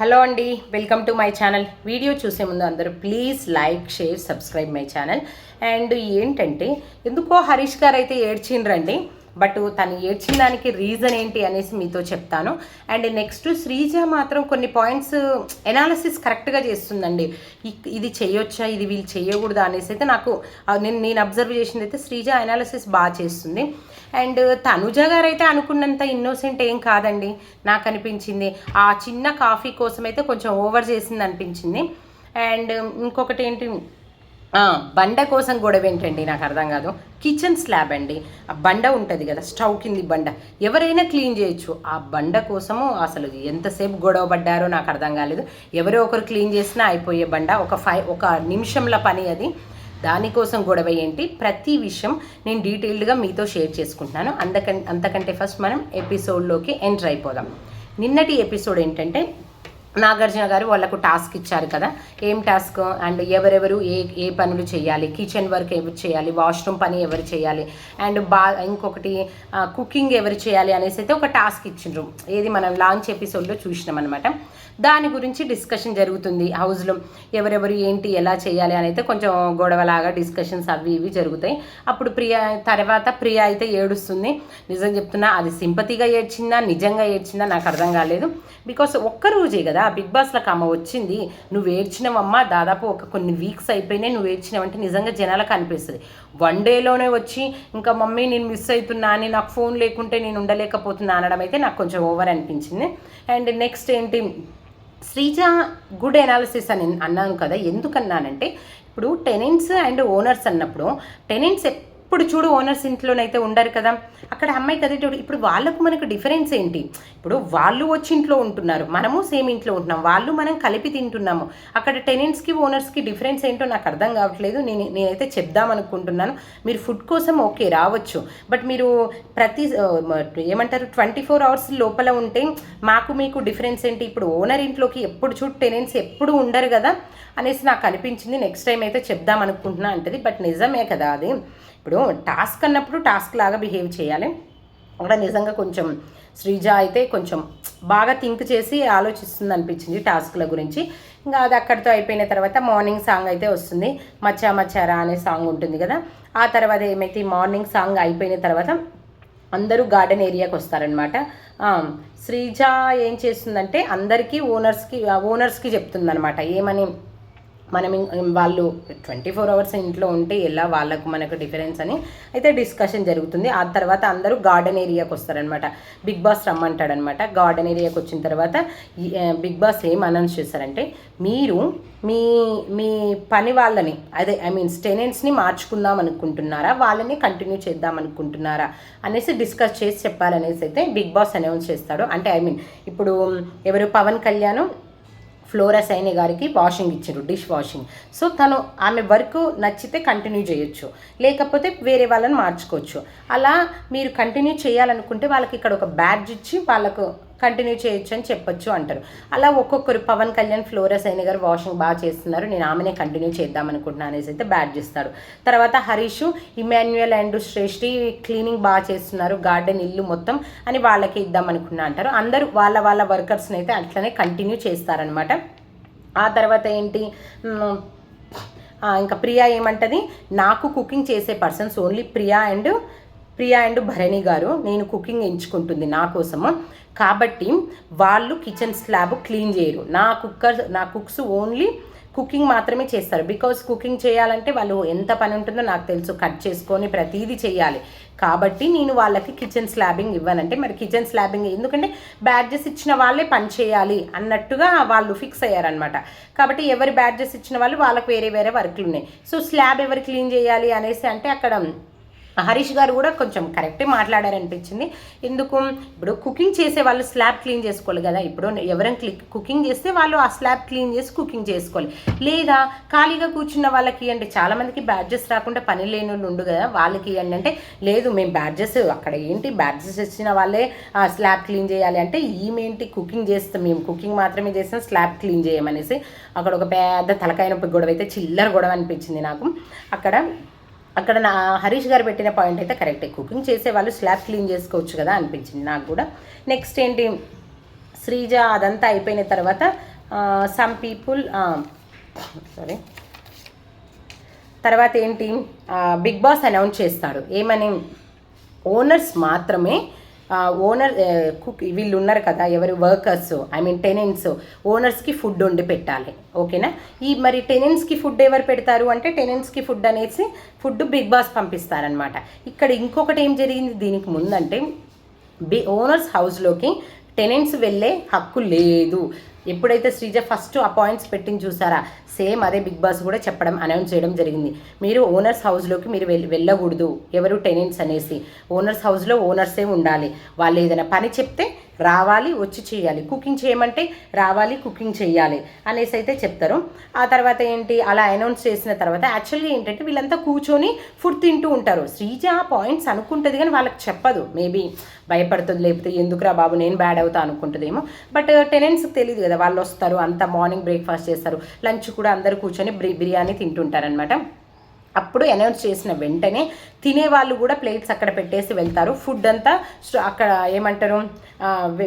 Hello అండి welcome to my channel. Video చూసే ముందు అందరూ please like share subscribe my channel. And ఏంటంటే ఎందుకో హరీష్ గారు అయితే ఏడ్చిండ్రండి. బట్ తను ఏడ్చిన దానికి రీజన్ ఏంటి అనేసి మీతో చెప్తాను. అండ్ నెక్స్ట్ శ్రీజ మాత్రం కొన్ని పాయింట్స్ ఎనాలిసిస్ కరెక్ట్గా చేస్తుందండి. ఇది చేయొచ్చా? ఇది వీళ్ళు చేయకూడదా అనేసి అయితే నాకు నేను నేను అబ్జర్వ్ చేసింది అయితే శ్రీజ ఎనాలిసిస్ బాగా చేస్తుంది. అండ్ తనుజ గారు అయితే అనుకున్నంత ఇన్నోసెంట్ ఏం కాదండి. నాకు అనిపించింది. ఆ చిన్న కాఫీ కోసం అయితే కొంచెం ఓవర్ చేసింది అనిపించింది. అండ్ ఇంకొకటి ఏంటి? బండ కోసం గొడవ ఏంటండి? నాకు అర్థం కాదు. కిచెన్ స్లాబ్ అండి. ఆ బండ ఉంటుంది కదా స్టవ్ కింది బండ. ఎవరైనా క్లీన్ చేయొచ్చు. ఆ బండ కోసము అసలు ఎంతసేపు గొడవ పడ్డారో నాకు అర్థం కాలేదు. ఎవరో ఒకరు క్లీన్ చేసినా అయిపోయే బండ. ఒక ఫైవ్ ఒక నిమిషంల పని అది. దానికోసం గొడవ ఏంటి? ప్రతి విషయం నేను డీటెయిల్డ్గా మీతో షేర్ చేసుకుంటున్నాను. అంతకంటే అంతకంటే ఫస్ట్ మనం ఎపిసోడ్లోకి ఎంటర్ అయిపోదాం. నిన్నటి ఎపిసోడ్ ఏంటంటే నాగార్జున గారు వాళ్ళకు టాస్క్ ఇచ్చారు కదా. ఏం టాస్క్? అండ్ ఎవరెవరు ఏ ఏ పనులు చేయాలి? కిచెన్ వర్క్ ఎవరు చేయాలి? వాష్రూమ్ పని ఎవరు చేయాలి? అండ్ బా ఇంకొకటి కుకింగ్ ఎవరు చేయాలి అనేసి అయితే ఒక టాస్క్ ఇచ్చిండ్రు. ఏది మనం లాంచ్ ఎపిసోడ్లో చూసినాం అనమాట దాని గురించి డిస్కషన్ జరుగుతుంది హౌస్లో. ఎవరెవరు ఏంటి ఎలా చేయాలి అని అయితే కొంచెం గొడవలాగా డిస్కషన్స్ అవి ఇవి జరుగుతాయి. అప్పుడు ప్రియా తర్వాత ప్రియా అయితే ఏడుస్తుంది. నిజం చెప్తున్నా అది సింపతిగా ఏడ్చిందా నిజంగా ఏడ్చిందా నాకు అర్థం కాలేదు. బికాస్ ఒక్క రోజే కదా బిగ్ బాస్లో అమ్మ వచ్చింది నువ్వు ఏడ్చినవమ్మా దాదాపు ఒక కొన్ని వీక్స్ అయిపోయినాయి నువ్వు ఏడ్చినవంటే నిజంగా జనాలకు అనిపిస్తుంది. వన్ డేలోనే వచ్చి ఇంకా మమ్మీ నేను మిస్ అవుతున్నా అని నాకు ఫోన్ లేకుంటే నేను ఉండలేకపోతున్నా అనడం అయితే నాకు కొంచెం ఓవర్ అనిపించింది. అండ్ నెక్స్ట్ ఏంటి శ్రీజ గుడ్ ఎనాలిసిస్ అని అన్నాను కదా ఎందుకన్నానంటే ఇప్పుడు టెనెంట్స్ అండ్ ఓనర్స్ అన్నప్పుడు టెనెంట్స్ ఇప్పుడు చూడు ఓనర్స్ ఇంట్లోనైతే ఉండరు కదా. అక్కడ అమ్మాయి కదేటోడు ఇప్పుడు వాళ్ళకు మనకు డిఫరెన్స్ ఏంటి? ఇప్పుడు వాళ్ళు వచ్చి ఇంట్లో ఉంటున్నారు మనము సేమ్ ఇంట్లో ఉంటున్నాం వాళ్ళు మనం కలిపి తింటున్నాము. అక్కడ టెనెంట్స్కి ఓనర్స్కి డిఫరెన్స్ ఏంటో నాకు అర్థం కావట్లేదు. నేను నేనైతే చెప్దాం అనుకుంటున్నాను. మీరు ఫుడ్ కోసం ఓకే రావచ్చు. బట్ మీరు ప్రతి ఏమంటారు ట్వంటీ ఫోర్ అవర్స్ లోపల ఉంటే మాకు మీకు డిఫరెన్స్ ఏంటి? ఇప్పుడు ఓనర్ ఇంట్లోకి ఎప్పుడు చూడు టెనెంట్స్ ఎప్పుడు ఉండరు కదా అనేసి నాకు అనిపించింది. నెక్స్ట్ టైం అయితే చెప్దాం అనుకుంటున్నా అంటది. బట్ నిజమే కదా అది. ఇప్పుడు టాస్క్ అన్నప్పుడు టాస్క్ లాగా బిహేవ్ చేయాలి. అక్కడ నిజంగా కొంచెం శ్రీజ అయితే కొంచెం బాగా థింక్ చేసి ఆలోచిస్తుంది అనిపించింది టాస్క్ల గురించి. ఇంకా అది అక్కడితో అయిపోయిన తర్వాత మార్నింగ్ సాంగ్ అయితే వస్తుంది. మచ్చా మచ్చారా అనే సాంగ్ ఉంటుంది కదా. ఆ తర్వాత ఏమైతే మార్నింగ్ సాంగ్ అయిపోయిన తర్వాత అందరూ గార్డెన్ ఏరియాకి వస్తారనమాట శ్రీజ ఏం చేస్తుందంటే అందరికీ ఓనర్స్కి ఓనర్స్కి చెప్తుందనమాట ఏమని మనం వాళ్ళు ట్వంటీ ఫోర్ అవర్స్ ఇంట్లో ఉంటే ఎలా వాళ్ళకు మనకు డిఫరెన్స్ అని అయితే డిస్కషన్ జరుగుతుంది. ఆ తర్వాత అందరూ గార్డెన్ ఏరియాకి వస్తారనమాట. Big boss రమ్మంటాడనమాట. గార్డెన్ ఏరియాకి వచ్చిన తర్వాత బిగ్ బాస్ ఏం అనౌన్స్ చేశారంటే మీరు మీ మీ పని వాళ్ళని అదే ఐ మీన్ టెనెంట్స్ని మార్చుకుందాం అనుకుంటున్నారా? వాళ్ళని కంటిన్యూ చేద్దాం అనుకుంటున్నారా? అనేసి డిస్కస్ చేసి చెప్పాలనేసి అయితే బిగ్ బాస్ అనౌన్స్ చేస్తాడు. అంటే ఐ మీన్ ఇప్పుడు ఎవరు? పవన్ కళ్యాణ్ ఫ్లోరా సైని గారికి వాషింగ్ ఇచ్చారు డిష్ వాషింగ్ సో తను ఆమె వర్క్ నచ్చితే కంటిన్యూ చేయొచ్చు. లేకపోతే వేరే వాళ్ళని మార్చుకోవచ్చు. అలా మీరు కంటిన్యూ చేయాలనుకుంటే వాళ్ళకి ఇక్కడ ఒక బ్యాడ్జ్ ఇచ్చి వాళ్ళకు కంటిన్యూ చేయొచ్చు అని చెప్పొచ్చు అంటారు. అలా ఒక్కొక్కరు పవన్ కళ్యాణ్ ఫ్లోరా సైని గారు వాషింగ్ బాగా చేస్తున్నారు. నేను ఆమెనే కంటిన్యూ చేద్దాం అనుకుంటున్నాను అనేసి అయితే బ్యాట్ చేస్తారు. తర్వాత Harish Emmanuel and Shreshti cleaning బాగా చేస్తున్నారు. గార్డెన్ ఇల్లు మొత్తం అని వాళ్ళకి ఇద్దాం అనుకున్నా అంటారు. అందరూ వాళ్ళ వాళ్ళ వర్కర్స్ని అయితే అట్లనే కంటిన్యూ చేస్తారనమాట ఆ తర్వాత ఏంటి? ఇంకా ప్రియా ఏమంటది? నాకు కుకింగ్ చేసే persons only Priya and Priya and Bharani గారు నేను కుకింగ్ ఎంచుకుంటుంది నా కోసము. కాబట్టి వాళ్ళు కిచెన్ స్లాబ్ క్లీన్ చేయరు. నా కుక్కర్ నా కుక్స్ ఓన్లీ కుకింగ్ మాత్రమే చేస్తారు. బికాస్ కుకింగ్ చేయాలంటే వాళ్ళు ఎంత పని ఉంటుందో నాకు తెలుసు. కట్ చేసుకొని ప్రతిదీ చేయాలి. కాబట్టి నేను వాళ్ళకి కిచెన్ స్లాబింగ్ ఇవ్వనంటే మరి కిచెన్ స్లాబింగ్ ఎందుకంటే బ్యాడ్జెస్ ఇచ్చిన వాళ్ళే పని చేయాలి అన్నట్టుగా వాళ్ళు ఫిక్స్ అయ్యారనమాట కాబట్టి ఎవరి బ్యాడ్జెస్ ఇచ్చిన వాళ్ళు వాళ్ళకి వేరే వేరే వర్క్లు ఉన్నాయి. సో స్లాబ్ ఎవరు క్లీన్ చేయాలి అనేసి అంటే అక్కడ హరీష్ గారు కూడా కొంచెం కరెక్టే మాట్లాడారనిపించింది. ఎందుకు? ఇప్పుడు కుకింగ్ చేసే వాళ్ళు స్లాబ్ క్లీన్ చేసుకోవాలి కదా. ఇప్పుడు ఎవరైనా క్లిక్ కుకింగ్ చేస్తే వాళ్ళు ఆ స్లాబ్ క్లీన్ చేసి కుకింగ్ చేసుకోవాలి. లేదా ఖాళీగా కూర్చున్న వాళ్ళకి అంటే చాలామందికి బ్యాడ్జెస్ రాకుండా పని లేని వాళ్ళు ఉండు కదా. వాళ్ళకి ఇవ్వండి అంటే లేదు మేము బ్యాడ్జెస్ అక్కడ ఏంటి బ్యాడ్జెస్ ఇచ్చిన వాళ్ళే ఆ స్లాబ్ క్లీన్ చేయాలి అంటే ఈమెంటి కుకింగ్ చేస్తాం. మేము కుకింగ్ మాత్రమే చేస్తాం స్లాబ్ క్లీన్ చేయమనేసి. అక్కడ ఒక పెద్ద తలకాయ నొప్పి గొడవ అయితే చిల్లర గొడవ అనిపించింది నాకు. అక్కడ అక్కడ నా హరీష్ గారు పెట్టిన పాయింట్ అయితే కరెక్టే. కుకింగ్ చేసే వాళ్ళు స్లాబ్ క్లీన్ చేసుకోవచ్చు కదా అనిపించింది నాకు కూడా. నెక్స్ట్ ఏంటి? శ్రీజ అదంతా అయిపోయిన తర్వాత సమ్ పీపుల్ సారీ తర్వాత ఏంటి? బిగ్ బాస్ అనౌన్స్ చేస్తాడు ఏమని? ఓనర్స్ మాత్రమే ఓనర్ కుక్ వీళ్ళు ఉన్నారు కదా ఎవరు వర్కర్స్ ఐ మీన్ టెనెంట్స్ ఓనర్స్కి ఫుడ్ వండి పెట్టాలి ఓకేనా? ఈ మరి టెనెంట్స్కి ఫుడ్ ఎవరు పెడతారు అంటే టెనెంట్స్కి ఫుడ్ అనేసి ఫుడ్ బిగ్ బాస్ పంపిస్తారనమాట. ఇక్కడ ఇంకొకటి ఏం జరిగింది దీనికి ముందంటే బి ఓనర్స్ హౌస్లోకి టెనెంట్స్ వెళ్ళే హక్కు లేదు. ఎప్పుడైతే శ్రీజ ఫస్ట్ ఆ పాయింట్స్ పెట్టింది చూసారా సేమ్ అదే బిగ్ బాస్ కూడా చెప్పడం అనౌన్స్ చేయడం జరిగింది. మీరు ఓనర్స్ హౌస్లోకి మీరు వెళ్ళి వెళ్ళకూడదు ఎవరు టెనెంట్స్ అనేసి. ఓనర్స్ హౌస్లో ఓనర్సే ఉండాలి. వాళ్ళు ఏదైనా పని చెప్తే రావాలి వచ్చి చేయాలి. కుకింగ్ చేయమంటే రావాలి కుకింగ్ చేయాలి అనేసి అయితే చెప్తారు. ఆ తర్వాత ఏంటి అలా అనౌన్స్ చేసిన తర్వాత యాక్చువల్గా ఏంటంటే వీళ్ళంతా కూర్చొని ఫుడ్ తింటూ ఉంటారు. శ్రీజ పాయింట్స్ అనుకుంటుంది కానీ వాళ్ళకి చెప్పదు. మేబీ భయపడుతుంది లేకపోతే ఎందుకురా బాబు నేను బ్యాడ్ అవుతా అనుకుంటుందేమో. బట్ టెనెంట్స్కి తెలియదు కదా వాళ్ళు వస్తారు అంత మార్నింగ్ బ్రేక్ఫాస్ట్ చేస్తారు. లంచ్ కూడా అందరు కూర్చొని బిర్యానీ తింటుంటారనమాట అప్పుడు అనౌన్స్ చేసిన వెంటనే తినే వాళ్ళు కూడా ప్లేట్స్ అక్కడ పెట్టేసి వెళ్తారు. ఫుడ్ అంతా అక్కడ ఏమంటారు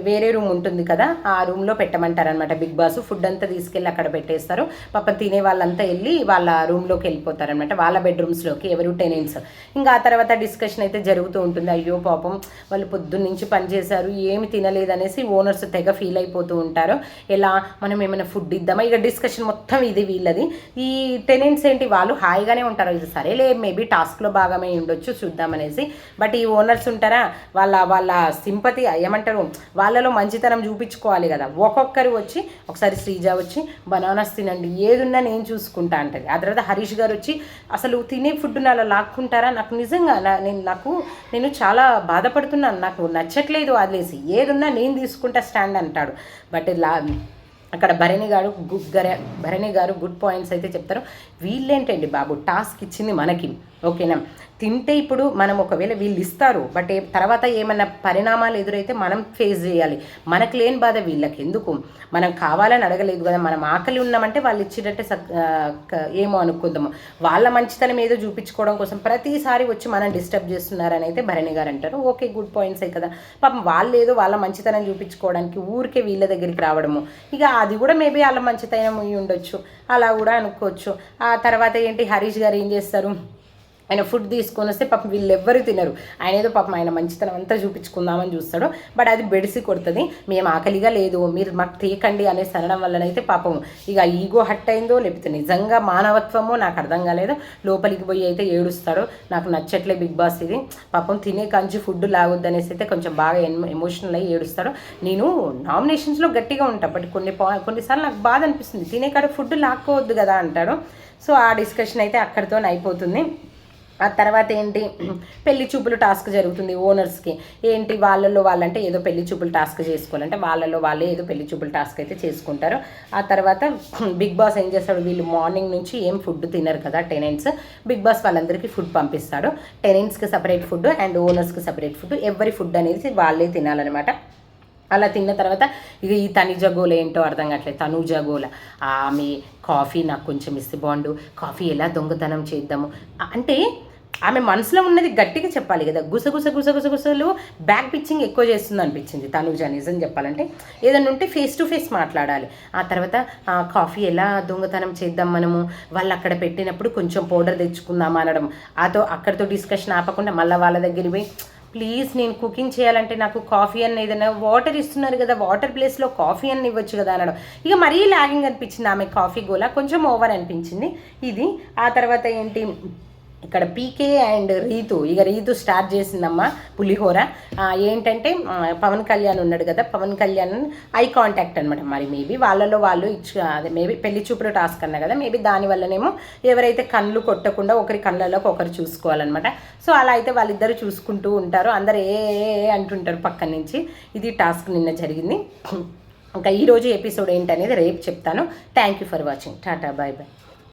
వేరే రూమ్ ఉంటుంది కదా ఆ రూమ్లో పెట్టమంటారు అనమాట బిగ్ బాస్. ఫుడ్ అంతా తీసుకెళ్ళి అక్కడ పెట్టేస్తారు. పాపం తినే వాళ్ళంతా వెళ్ళి వాళ్ళ రూమ్లోకి వెళ్ళిపోతారు అనమాట వాళ్ళ బెడ్రూమ్స్లోకి ఎవరు టెనెంట్స్. ఇంకా ఆ తర్వాత డిస్కషన్ అయితే జరుగుతూ ఉంటుంది. అయ్యో పాపం వాళ్ళు పొద్దున్న నుంచి పనిచేశారు ఏమి తినలేదు అనేసి ఓనర్స్ తెగ ఫీల్ అయిపోతూ ఉంటారు. ఎలా మనం ఏమైనా ఫుడ్ ఇద్దామా? ఇక డిస్కషన్ మొత్తం ఇది వీళ్ళది. ఈ టెనెంట్స్ ఏంటి వాళ్ళు హాయిగానే ఉంటారు. సరేలే మేబీ టాస్క్లో భాగమే ఉండొచ్చు చూద్దామనేసి. బట్ ఈ ఓనర్స్ ఉంటారా? వాళ్ళ వాళ్ళ సింపతి ఏమంటారు? వాళ్ళలో మంచితనం చూపించుకోవాలి కదా. ఒక్కొక్కరు వచ్చి ఒకసారి శ్రీజ వచ్చి బనానాస్ తినండి ఏదున్నా నేను చూసుకుంటా అంటది. ఆ తర్వాత హరీష్ గారు వచ్చి అసలు తినే ఫుడ్ని అలా లాక్కుంటారా? నాకు నిజంగా నేను నాకు నేను చాలా బాధపడుతున్నాను. నాకు నచ్చట్లేదు వదిలేసి. ఏదున్నా నేను తీసుకుంటా స్టాండ్ అంటాడు. బట్ లా అక్కడ Bharani garu good Bharani garu good points అయితే చెప్తారు. వీళ్ళేంటండి బాబు? టాస్క్ ఇచ్చింది మనకి. ఓకేనా? తింటే ఇప్పుడు మనం ఒకవేళ వీళ్ళు ఇస్తారు బట్ తర్వాత ఏమన్నా పరిణామాలు ఎదురైతే మనం ఫేస్ చేయాలి. మనకు లేని బాధ వీళ్ళకి. ఎందుకు? మనం కావాలని అడగలేదు కదా. మనం ఆకలి ఉన్నామంటే వాళ్ళు ఇచ్చేటట్టే ఏమో అనుకుందాము. వాళ్ళ మంచితనం ఏదో చూపించుకోవడం కోసం ప్రతిసారి వచ్చి మనం డిస్టర్బ్ చేస్తున్నారని అయితే భరణి గారు అంటారు. ఓకే గుడ్ పాయింట్స్ అయి కదా. పాపం వాళ్ళు ఏదో వాళ్ళ మంచితనం చూపించుకోవడానికి ఊరికే వీళ్ళ దగ్గరికి రావడము. ఇక అది కూడా మేబీ వాళ్ళ మంచితనం ఉండొచ్చు. అలా కూడా అనుకోవచ్చు. ఆ తర్వాత ఏంటి హరీష్ గారు ఏం చేస్తారు? ఆయన ఫుడ్ తీసుకొని వస్తే పాపం వీళ్ళు ఎవ్వరు తినరు. ఆయన ఏదో పాపం ఆయన మంచితనం అంతా చూపించుకుందామని చూస్తాడు. బట్ అది బెడిసి కొడుతుంది. మేము ఆకలిగా లేదు. మీరు మాకు తీయకండి అనేసి అనడం వల్లనైతే పాపం ఇక ఈగో హట్ అయిందో లేకపోతే నిజంగా మానవత్వమో నాకు అర్థం కాలేదు. లోపలికి పోయి అయితే ఏడుస్తాడు. నాకు నచ్చట్లే బిగ్ బాస్ ఇది. పాపం తినే కంచి ఫుడ్ లాగొద్దు అనేసి అయితే కొంచెం బాగా ఎమోషనల్ అయ్యి ఏడుస్తాడు. నేను నామినేషన్స్లో గట్టిగా ఉంటా. బట్ కొన్ని కొన్నిసార్లు నాకు బాధ అనిపిస్తుంది. తినే కాడ ఫుడ్ లాక్కోవద్దు కదా అంటాడు. సో ఆ డిస్కషన్ అయితే అక్కడితో అయిపోతుంది. ఆ తర్వాత ఏంటి? పెళ్ళి చూపులు టాస్క్ జరుగుతుంది ఓనర్స్కి. ఏంటి? వాళ్ళలో వాళ్ళంటే ఏదో పెళ్ళి చూపులు టాస్క్ చేసుకోవాలంటే వాళ్ళలో వాళ్ళే ఏదో పెళ్ళి చూపులు టాస్క్ అయితే చేసుకుంటారు. ఆ తర్వాత బిగ్ బాస్ ఏం చేస్తాడు? వీళ్ళు మార్నింగ్ నుంచి ఏం ఫుడ్ తినరు కదా టెనెంట్స్. బిగ్ బాస్ వాళ్ళందరికీ ఫుడ్ పంపిస్తాడు. టెనెంట్స్కి సపరేట్ ఫుడ్ అండ్ ఓనర్స్కి సపరేట్ ఫుడ్. ఎవరి ఫుడ్ అనేది వాళ్ళే తినాలన్నమాట. అలా తిన్న తర్వాత ఇక ఈ తనిజ గోల ఏంటో అర్థం కావట్లేదు. తనుజ గోల. ఆమె కాఫీ నాకు కొంచెం ఇస్తే బాగుండు. కాఫీ ఎలా దొంగతనం చేద్దాము? అంటే ఆమె మనసులో ఉన్నది గట్టిగా చెప్పాలి కదా. గుసగుస గుసగుస గుసలు బ్యాక్ పిచ్చింగ్ ఎక్కువ చేస్తుంది అనిపించింది తనుజ నిజం చెప్పాలంటే. ఏదైనా ఉంటే ఫేస్ టు ఫేస్ మాట్లాడాలి. ఆ తర్వాత కాఫీ ఎలా దొంగతనం చేద్దాం మనము? వాళ్ళు అక్కడ పెట్టినప్పుడు కొంచెం పౌడర్ తెచ్చుకుందాం అనడం. అతో అక్కడితో డిస్కషన్ ఆపకుండా మళ్ళీ వాళ్ళ దగ్గరికి పోయి ప్లీజ్ నేను కుకింగ్ చేయాలంటే నాకు కాఫీ అన్న ఏదైనా వాటర్ ఇస్తున్నారు కదా వాటర్ ప్లేస్లో కాఫీ అన్న ఇవ్వచ్చు కదా అనడం. ఇక మరీ లాగింగ్ అనిపించింది ఆమె కాఫీ గోలా కొంచెం ఓవర్ అనిపించింది. ఇది ఆ తర్వాత ఏంటి? ఇక్కడ పీకే అండ్ రీతు ఇక రీతు స్టార్ట్ చేసిందమ్మా పులిహోర. ఏంటంటే పవన్ కళ్యాణ్ ఉన్నాడు కదా పవన్ కళ్యాణ్ ఐ కాంటాక్ట్ అనమాట మరి మేబీ వాళ్ళలో వాళ్ళు ఇచ్చు అదే మేబీ పెళ్ళి చూపుల టాస్క్ అన్నా కదా మేబీ దానివల్లనేమో ఎవరైతే కళ్ళు కొట్టకుండా ఒకరి కళ్ళలోకి ఒకరు చూసుకోవాలన్నమాట. సో అలా అయితే వాళ్ళిద్దరు చూసుకుంటూ ఉంటారు. అందరు ఏ అంటుంటారు పక్కన నుంచి. ఇది టాస్క్ నిన్న జరిగింది. ఇంకా ఈరోజు ఎపిసోడ్ ఏంటనేది రేపు చెప్తాను. Thank you for watching tata bye bye